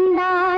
चंदा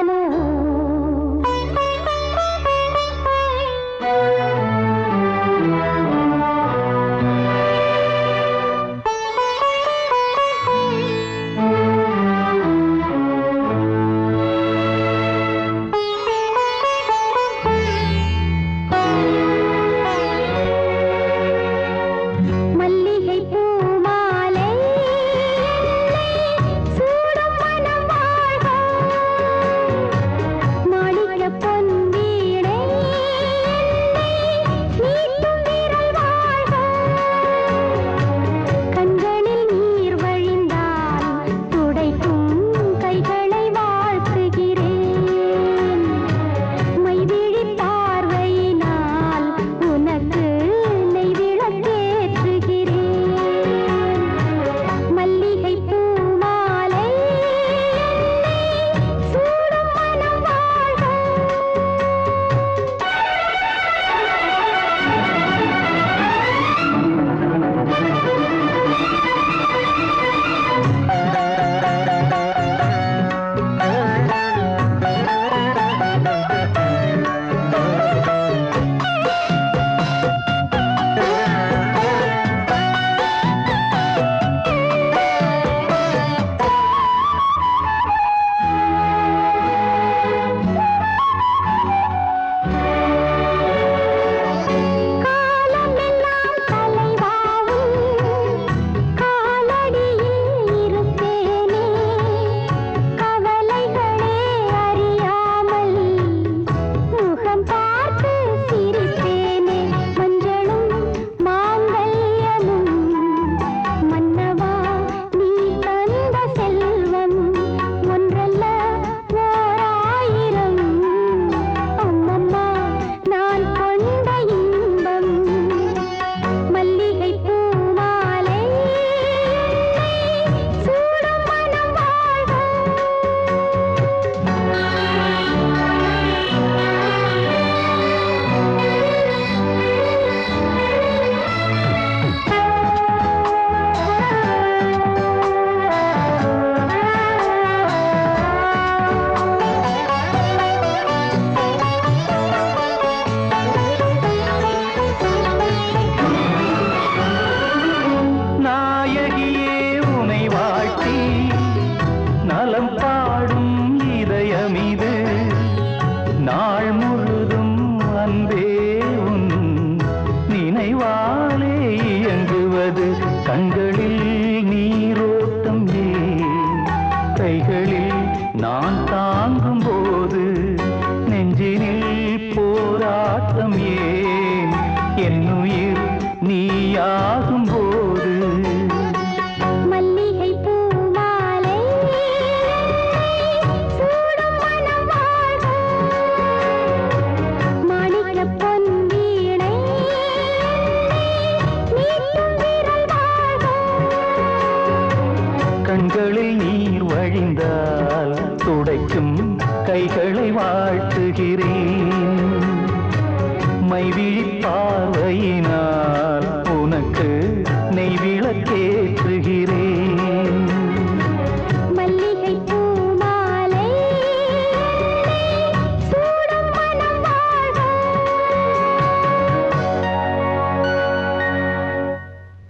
நாளே இயங்குவது. கண்களில் நீரோட்டம் ஏன்? கைகளில் நான் தான் மகளை வாழ்த்துகிறேன். மைவிழி பார்வையினால் உனக்கு நெய்விளக்கே